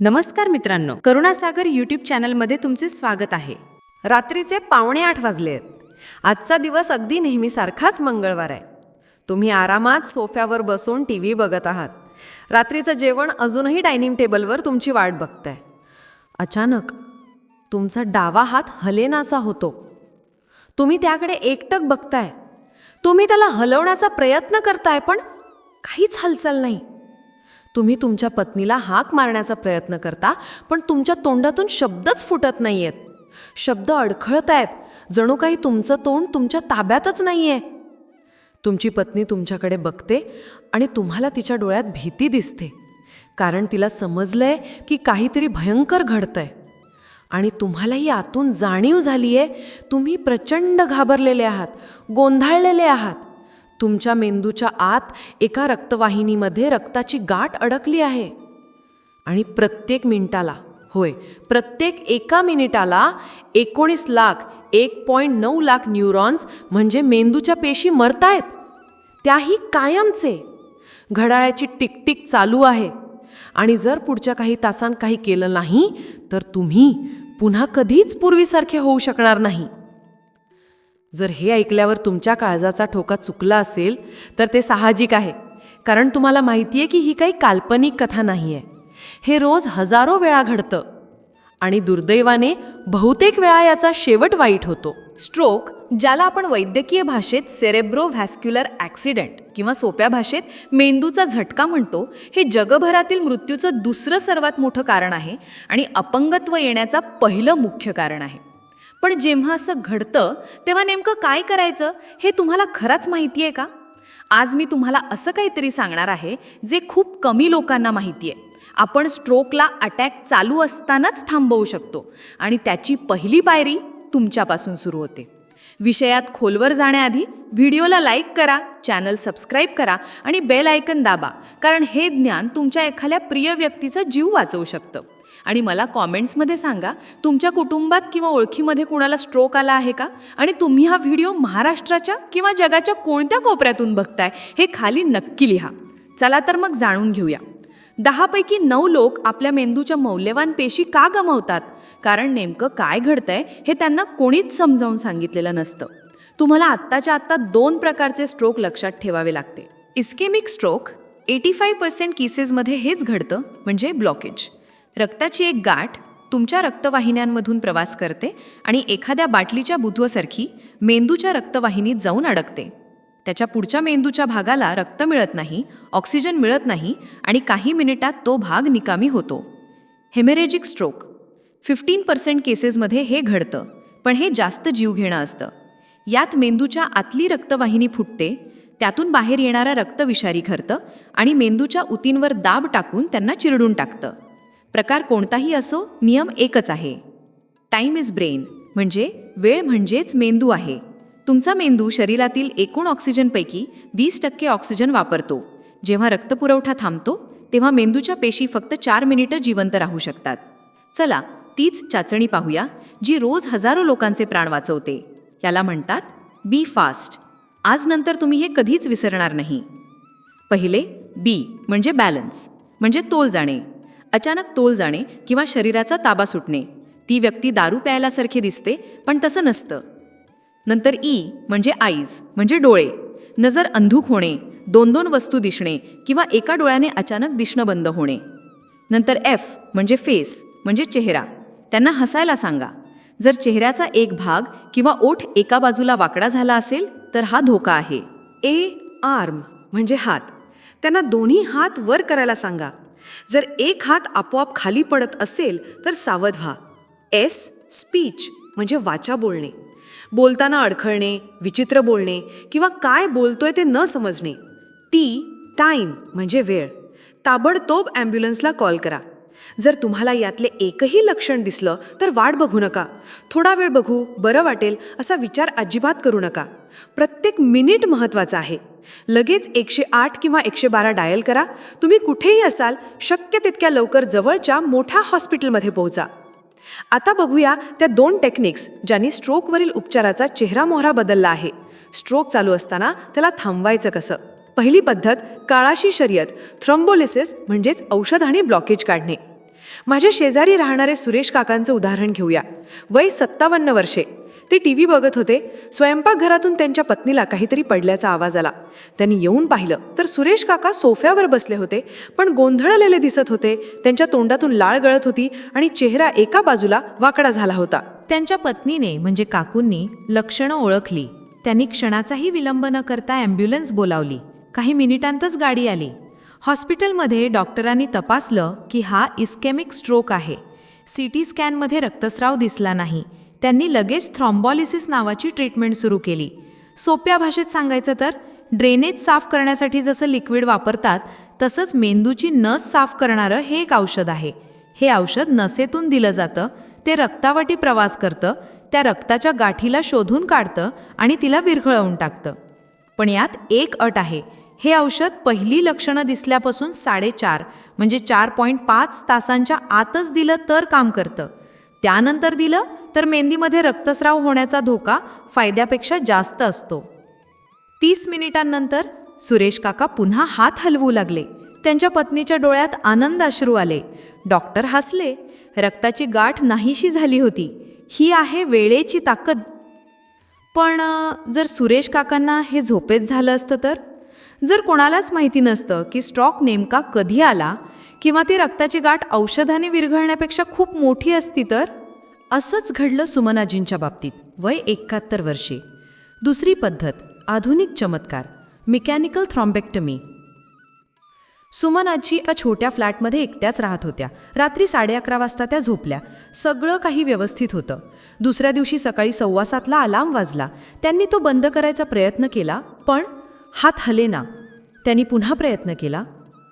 नमस्कार मित्रांनो करुणासागर यूट्यूब चॅनलमध्ये तुमचे स्वागत आहे. रात्रीचे पावणे आठ वाजले आहेत. आजचा दिवस अगदी नेहमीसारखाच मंगळवार आहे. तुम्ही आरामात सोफ्यावर बसून टी व्ही बघत आहात. रात्रीचं जेवण अजूनही डायनिंग टेबलवर तुमची वाट बघताय. अचानक तुमचा डावा हात हलेनासा होतो. तुम्ही त्याकडे एकटक बघताय. तुम्ही त्याला हलवण्याचा प्रयत्न करताय पण काहीच हालचाल नाही. तुम्ही तुमच्या पत्नीला हाक मारण्याचा प्रयत्न करता पण तुमच्या तोंडातून शब्दच फुटत नाही आहेत शब्द अडखळत आहेत. जणू काही तुमचं तोंड तुमच्या ताब्यातच नाही आहे तुमची पत्नी तुमच्याकडे बघते आणि तुम्हाला तिच्या डोळ्यात भीती दिसते. कारण तिला समजलंय की काहीतरी भयंकर घडतंय. आणि तुम्हालाही आतून जाणीव झाली आहे तुम्ही प्रचंड घाबरलेले आहात गोंधळलेले आहात. तुमच्या मेंदूच्या आत एका रक्तवाहिनीमध्ये रक्ताची गाठ अडकली आहे. आणि प्रत्येक मिनिटाला होय प्रत्येक एका मिनिटाला एकोणीस लाख एक पॉईंट नऊ लाख न्यूरॉन्स म्हणजे मेंदूच्या पेशी मरतायत. त्याही कायमचे. घड्याळाची टिकटिक चालू आहे. आणि जर पुढच्या काही तासांत काही केलं नाही तर तुम्ही पुन्हा कधीच पूर्वीसारखे होऊ शकणार नाही. जर हे ऐकल्यावर तुमच्या काळजाचा ठोका चुकला असेल तर ते साहजिक आहे. कारण तुम्हाला माहिती आहे की ही काही काल्पनिक कथा नाही आहे हे रोज हजारो वेळा घडतं. आणि दुर्दैवाने बहुतेक वेळा याचा शेवट वाईट होतो. स्ट्रोक ज्याला आपण वैद्यकीय भाषेत सेरेब्रो व्हॅस्क्युलर ॲक्सिडेंट किंवा सोप्या भाषेत मेंदूचा झटका म्हणतो हे जगभरातील मृत्यूचं दुसरं सर्वात मोठं कारण आहे आणि अपंगत्व येण्याचा पहिलं मुख्य कारण आहे. पण जेव्हा असं घडतं तेव्हा नेमकं काय करायचं हे तुम्हाला खरंच माहिती आहे का? आज मी तुम्हाला असं काहीतरी सांगणार आहे जे खूप कमी लोकांना माहिती आहे. आपण स्ट्रोकला अटॅक चालू असतानाच थांबवू शकतो आणि त्याची पहिली पायरी तुमच्यापासून सुरू होते. विषयात खोलवर जाण्याआधी व्हिडिओला लाईक करा चॅनल सबस्क्राईब करा आणि बेल आयकन दाबा कारण हे ज्ञान तुमच्या एखाद्या प्रिय व्यक्तीचा जीव वाचवू शकतं. आणि मला कॉमेंट्समध्ये सांगा तुमच्या कुटुंबात किंवा ओळखीमध्ये कुणाला स्ट्रोक आला आहे का? आणि तुम्ही हा व्हिडिओ महाराष्ट्राच्या किंवा जगाच्या कोणत्या कोपऱ्यातून बघताय? हे खाली नक्की लिहा. चला तर मग जाणून घेऊया. दहापैकी नऊ लोक आपल्या मेंदूच्या मौल्यवान पेशी का गमावतात? कारण नेमकं काय घडतंय हे त्यांना कोणीच समजावून सांगितलेलं नसतं. तुम्हाला आत्ताच्या आत्ता दोन प्रकारचे स्ट्रोक लक्षात ठेवावे लागते. Ischemic stroke eighty five percent केसेसमध्ये हेच घडतं म्हणजे ब्लॉकेज रक्ताची एक गाठ तुमच्या रक्तवाहिन्यांमधून प्रवास करते आणि एखाद्या बाटलीच्या बुधवसारखी मेंदूच्या रक्तवाहिनीत जाऊन अडकते. त्याच्या पुढच्या मेंदूच्या भागाला रक्त मिळत नाही ऑक्सिजन मिळत नाही आणि काही मिनिटात तो भाग निकामी होतो. हेमेरेजिक स्ट्रोक. फिफ्टीन पर्सेंट केसेसमध्ये हे घडतं पण हे जास्त जीवघेणं असतं. यात मेंदूच्या आतली रक्तवाहिनी फुटते त्यातून बाहेर येणारा रक्त विषारी खरतं आणि मेंदूच्या उतींवर दाब टाकून त्यांना चिरडून टाकतं. प्रकार कोणताही असो नियम एकच आहे. टाईम इज ब्रेन म्हणजे वेळ म्हणजेच मेंदू आहे. तुमचा मेंदू शरीरातील एकूण ऑक्सिजनपैकी वीस टक्के ऑक्सिजन वापरतो. जेव्हा रक्तपुरवठा थांबतो तेव्हा मेंदूच्या पेशी फक्त चार मिनिटं जिवंत राहू शकतात. चला तीच चाचणी पाहूया जी रोज हजारो लोकांचे प्राण वाचवते. याला म्हणतात बी फास्ट. आज नंतर तुम्ही हे कधीच विसरणार नाही. पहिले बी म्हणजे बॅलन्स म्हणजे तोल जाणे. अचानक तोल जाणे किंवा शरीराचा ताबा सुटणे. ती व्यक्ती दारू प्यायल्यासारखी दिसते पण तसं नसतं. नंतर ई म्हणजे आईज म्हणजे डोळे. नजर अंधूक होणे दोन दोन वस्तू दिसणे किंवा एका डोळ्याने अचानक दिसणं बंद होणे. नंतर एफ म्हणजे फेस म्हणजे चेहरा. त्यांना हसायला सांगा. जर चेहऱ्याचा एक भाग किंवा ओठ एका बाजूला वाकडा झाला असेल तर हा धोका आहे. ए आर्म म्हणजे हात. त्यांना दोन्ही हात वर करायला सांगा. जर एक हात आपोआप खाली पडत असेल तर सावध व्हा. एस स्पीच म्हणजे वाचा बोलणे. बोलताना अडखळणे विचित्र बोलणे किंवा काय बोलतोय ते न समजणे. टी टाईम म्हणजे वेळ. ताबडतोब ॲम्ब्युलन्सला कॉल करा. जर तुम्हाला यातले एकही लक्षण दिसलं तर वाट बघू नका. थोडा वेळ बघू बरं वाटेल असा विचार अजिबात करू नका. प्रत्येक मिनिट महत्त्वाचा आहे. लगेच एकशे आठ किंवा एकशे बारा डायल करा. तुम्ही कुठेही असाल शक्य तितक्या लवकर जवळच्या मोठ्या हॉस्पिटलमध्ये पोहोचा. आता बघूया त्या दोन टेक्निक्स ज्यांनी स्ट्रोकवरील उपचाराचा चेहरा मोहरा बदलला आहे. स्ट्रोक चालू असताना त्याला थांबवायचं कसं? पहिली पद्धत काळाशी शर्यत थ्रम्बोलिसिस म्हणजेच औषध आणि ब्लॉकेज काढणे. माझ्या शेजारी राहणारे सुरेश काकांचं उदाहरण घेऊया. वय सत्तावन्न वर्षे. ते टी व्ही बघत होते. स्वयंपाकघरातून त्यांच्या पत्नीला काहीतरी पडल्याचा आवाज आला. त्यांनी येऊन पाहिलं तर सुरेश काका सोफ्यावर बसले होते पण गोंधळलेले दिसत होते. त्यांच्या तोंडातून लाळ गळत होती आणि चेहरा एका बाजूला वाकडा झाला होता. त्यांच्या पत्नीने म्हणजे काकूंनी लक्षणं ओळखली. त्यांनी क्षणाचाही विलंब न करता ॲम्ब्युलन्स बोलावली. काही मिनिटांतच गाडी आली. हॉस्पिटलमध्ये डॉक्टरांनी तपासलं की हा इस्केमिक स्ट्रोक आहे. सी टी स्कॅनमध्ये रक्तस्राव दिसला नाही. त्यांनी लगेच थ्रॉम्बॉलिसिस नावाची ट्रीटमेंट सुरू केली. सोप्या भाषेत सांगायचं तर ड्रेनेज साफ करण्यासाठी जसं लिक्विड वापरतात तसंच मेंदूची नस साफ करणारं हे एक औषध आहे. हे औषध नसेतून दिलं जातं ते रक्तावाटी प्रवास करतं त्या रक्ताच्या गाठीला शोधून काढतं आणि तिला विरघळवून टाकतं. पण यात एक अट आहे. हे औषध पहिली लक्षणं दिसल्यापासून साडेचार म्हणजे चार पॉईंट पाच तासांच्या आतच दिलं तर काम करतं. त्यानंतर दिलं तर मेंदीमध्ये रक्तस्राव होण्याचा धोका फायद्यापेक्षा जास्त असतो. तीस मिनिटांनंतर सुरेश काका पुन्हा हात हलवू लागले. त्यांच्या पत्नीच्या डोळ्यात आनंद अश्रू आले. डॉक्टर हसले. रक्ताची गाठ नाहीशी झाली होती. ही आहे वेळेची ताकद. पण जर सुरेश काकांना हे झोपेत झालं असतं तर? जर कोणालाच माहिती नसतं की स्ट्रॉक नेमका कधी आला किंवा ती रक्ताची गाठ औषधाने विरघळण्यापेक्षा खूप मोठी असती तर? असंच घडलं सुमनाजींच्या बाबतीत वय एकाहत्तर वर्षे. दुसरी पद्धत आधुनिक चमत्कार मेकॅनिकल थ्रॉम्बेक्टमी सुमन आजी एका छोट्या फ्लॅटमध्ये एकट्याच राहत होत्या. रात्री साडे अकरा वाजता त्या झोपल्या. सगळं काही व्यवस्थित होतं. दुसऱ्या दिवशी सकाळी सव्वा सातला अलार्म वाजला. त्यांनी तो बंद करायचा प्रयत्न केला पण हात हलेना त्यांनी पुन्हा प्रयत्न केला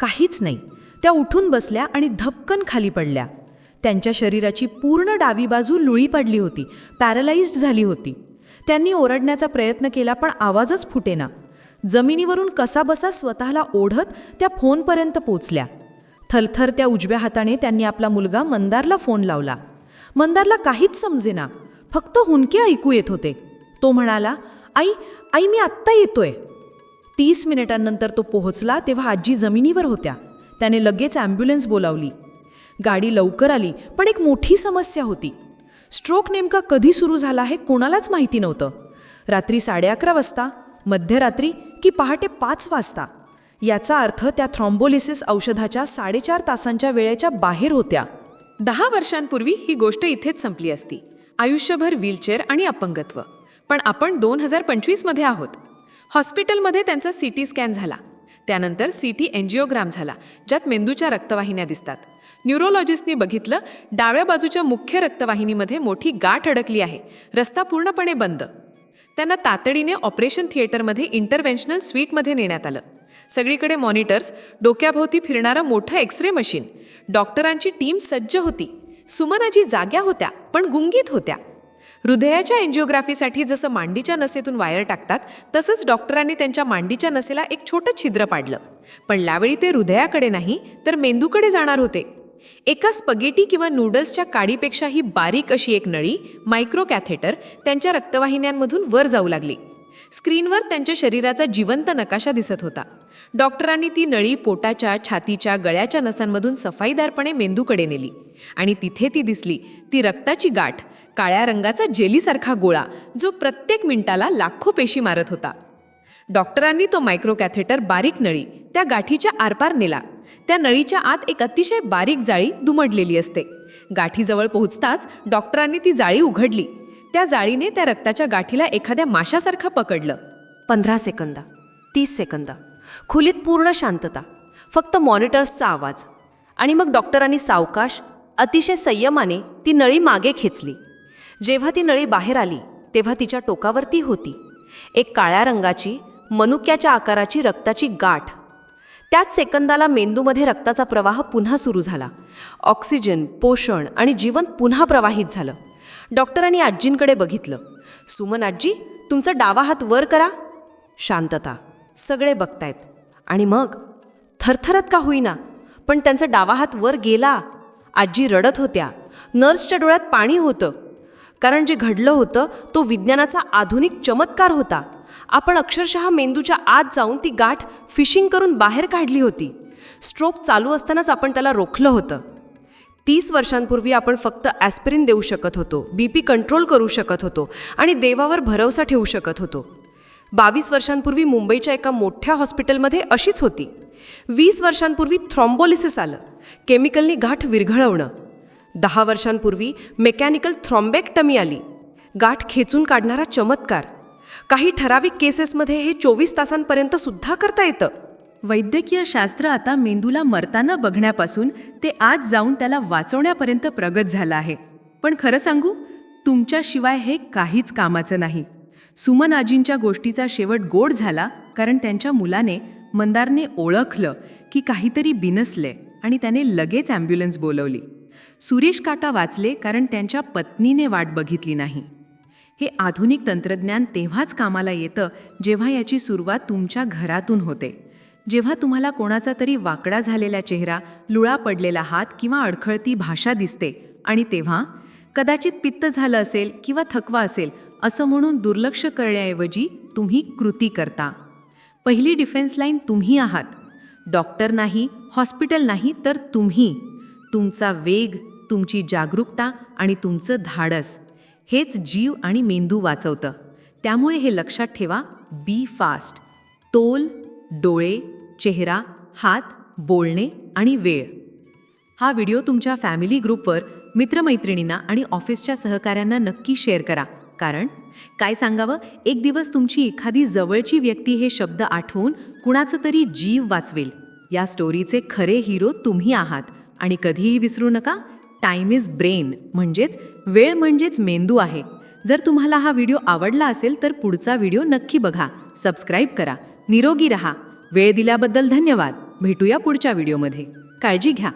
काहीच नाही. त्या उठून बसल्या आणि धपकन खाली पडल्या. त्यांच्या शरीराची पूर्ण डावी बाजू लुळी पडली होती. पॅरलाइज्ड झाली होती. त्यांनी ओरडण्याचा प्रयत्न केला पण आवाजच फुटेना. जमिनीवरून कसाबसा स्वतःला ओढत त्या फोनपर्यंत पोचल्या. थरथर त्या उजव्या हाताने त्यांनी आपला मुलगा मंदारला फोन लावला. मंदारला काहीच समजेना. फक्त हुंके ऐकू येत होते. तो म्हणाला आई आई मी आत्ता येतोय. तीस मिनिटांनंतर तो पोहोचला तेव्हा आजी जमिनीवर होत्या. त्याने लगेच ॲम्ब्युलन्स बोलावली. गाडी लवकर आली पण एक मोठी समस्या होती. स्ट्रोक नेमका कधी सुरू झाला हे कोणालाच माहिती नव्हतं. रात्री साडे अकरा वाजता मध्यरात्री की पहाटे पाच वाजता. याचा अर्थ त्या थ्रॉम्बोलिसिस औषधाच्या साडेचार तासांच्या वेळेच्या बाहेर होत्या. दहा वर्षांपूर्वी ही गोष्ट इथेच संपली असती. आयुष्यभर व्हीलचेअर आणि अपंगत्व. पण आपण दोन हजार पंचवीसमध्ये आहोत. हॉस्पिटलमध्ये त्यांचा सी टी स्कॅन झाला. त्यानंतर सी टी एनजिओग्राम झाला ज्यात मेंदूच्या रक्तवाहिन्या दिसतात. न्यूरोलॉजिस्टनी बघितलं डाव्या बाजूच्या मुख्य रक्तवाहिनीमध्ये मोठी गाठ अडकली आहे. रस्ता पूर्णपणे बंद. त्यांना तातडीने ऑपरेशन थिएटरमध्ये इंटरव्हेन्शनल स्वीटमध्ये नेण्यात आलं. सगळीकडे मॉनिटर्स डोक्याभोवती फिरणारं मोठं एक्सरे मशीन. डॉक्टरांची टीम सज्ज होती. सुमनाजी जाग्या होत्या पण गुंगीत होत्या. हृदयाच्या एन्जिओग्राफीसाठी जसं मांडीच्या नसेतून वायर टाकतात तसंच डॉक्टरांनी त्यांच्या मांडीच्या नसेला एक छोटं छिद्र पाडलं. पण यावेळी ते हृदयाकडे नाही तर मेंदूकडे जाणार होते. एका स्पगेटी किंवा नूडल्सच्या काडीपेक्षाही बारीक अशी एक नळी मायक्रो कॅथेटर त्यांच्या रक्तवाहिन्यांमधून वर जाऊ लागली. स्क्रीनवर त्यांच्या शरीराचा जिवंत नकाशा दिसत होता. डॉक्टरांनी ती नळी पोटाच्या छातीच्या गळ्याच्या नसांमधून सफाईदारपणे मेंदूकडे नेली. आणि तिथे ती दिसली ती रक्ताची गाठ काळ्या रंगाचा जेलीसारखा गोळा जो प्रत्येक मिनिटाला लाखो पेशी मारत होता. डॉक्टरांनी तो मायक्रो कॅथेटर बारीक नळी त्या गाठीच्या आरपार नेला. त्या नळीच्या आत एक अतिशय बारीक जाळी दुमडलेली असते. गाठीजवळ पोहोचताच डॉक्टरांनी ती जाळी उघडली. त्या जाळीने त्या रक्ताच्या गाठीला एखाद्या माशासारखं पकडलं. पंधरा सेकंद तीस सेकंद. खोलीत पूर्ण शांतता फक्त मॉनिटर्सचा आवाज. आणि मग डॉक्टरांनी सावकाश अतिशय संयमाने ती नळी मागे खेचली. जेव्हा ती नळी बाहेर आली तेव्हा तिच्या टोकावर ती होती. एक काळ्या रंगाची मनुक्याच्या आकाराची रक्ताची गाठ. त्याच सेकंदाला मेंदूमध्ये रक्ताचा प्रवाह पुन्हा सुरू झाला. ऑक्सिजन पोषण आणि जीवन पुन्हा प्रवाहित झालं. डॉक्टरांनी आजींकडे बघितलं. सुमन आजी तुमचा डावा हात वर करा. शांतता. सगळे बघतायत. आणि मग? थरथरत का होईना? पण त्यांचा डावा हात वर गेला. आजी रडत होत्या. नर्सच्या डोळ्यात पाणी होतं. कारण जे घडलं होतं तो विज्ञानाचा आधुनिक चमत्कार होता. आपण अक्षरशः मेंदूच्या आत जाऊन ती गाठ फिशिंग करून बाहेर काढली होती. स्ट्रोक चालू असतानाच आपण त्याला रोखलं होतं. तीस वर्षांपूर्वी आपण फक्त ॲस्पिरिन देऊ शकत होतो बी पी कंट्रोल करू शकत होतो आणि देवावर भरवसा ठेवू शकत होतो. बावीस वर्षांपूर्वी मुंबईच्या एका मोठ्या हॉस्पिटलमध्ये अशीच होती. वीस वर्षांपूर्वी थ्रॉम्बोलिसिस आलं केमिकलनी गाठ विरघळवणं. दहा वर्षांपूर्वी मेकॅनिकल थ्रॉम्बेक्टमी आली गाठ खेचून काढणारा चमत्कार. काही ठराविक केसेसमध्ये हे चोवीस तासांपर्यंत सुद्धा करता येतं. वैद्यकीय शास्त्र आता मेंदूला मरताना बघण्यापासून ते आज जाऊन त्याला वाचवण्यापर्यंत प्रगत झालं आहे. पण खरं सांगू तुमच्याशिवाय हे काहीच कामाचं नाही. सुमन आजींच्या गोष्टीचा शेवट गोड झाला कारण त्यांच्या मुलाने मंदारने ओळखलं की काहीतरी बिनसले आणि त्याने लगेच ॲम्ब्युलन्स बोलवली. सुरेश काटा वाचले कारण त्यांच्या पत्नीने वाट बघितली नाही. हे आधुनिक तंत्रज्ञान तेव्हाच कामाला येतं जेव्हा याची सुरुवात तुमच्या घरातून होते. जेव्हा तुम्हाला कोणाचा तरी वाकडा झालेला चेहरा लुळा पडलेला हात किंवा अडखळती भाषा दिसते आणि तेव्हा कदाचित पित्त झालं असेल किंवा थकवा असेल असं म्हणून दुर्लक्ष करण्याऐवजी तुम्ही कृती करता. पहिली डिफेन्स लाईन तुम्ही आहात. डॉक्टर नाही हॉस्पिटल नाही तर तुम्ही. तुमचा वेग तुमची जागरूकता आणि तुमचं धाडस. हेच जीव आणि मेंदू वाचवतं. त्यामुळे हे लक्षात ठेवा बी फास्ट तोल डोळे चेहरा हात बोलणे आणि वेळ. हा व्हिडिओ तुमच्या फॅमिली ग्रुपवर मित्रमैत्रिणींना आणि ऑफिसच्या सहकाऱ्यांना नक्की शेअर करा. कारण काय सांगावं? एक दिवस तुमची एखादी जवळची व्यक्ती हे शब्द आठवून कुणाचं तरी जीव वाचवेल. या स्टोरीचे खरे हिरो तुम्ही आहात. आणि कधीही विसरू नका टाइम इज ब्रेन म्हणजेच वेळ म्हणजेच मेंदू आहे. जर तुम्हाला हा व्हिडिओ आवडला असेल तर पुढचा व्हिडिओ नक्की बघा. सबस्क्राईब करा. निरोगी रहा. वेळ दिल्याबद्दल धन्यवाद. भेटूया पुढच्या व्हिडिओमध्ये. काळजी घ्या.